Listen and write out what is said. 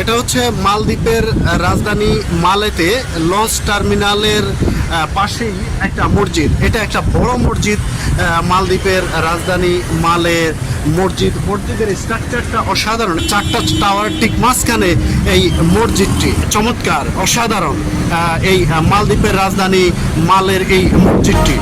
এটা হচ্ছে মালদ্বীপের রাজধানী মালেতে লঞ্চ টার্মিনালের পাশেই একটা মসজিদ। এটা একটা বড় মসজিদ মালদ্বীপের রাজধানী মালে মসজিদ। মসজিদের স্ট্রাকচারটা অসাধারণ। চারটা টাওয়ার, ঠিক মাঝখানে এই মসজিদটি। চমৎকার, অসাধারণ এই মালদ্বীপের রাজধানী মালের এই মসজিদটি।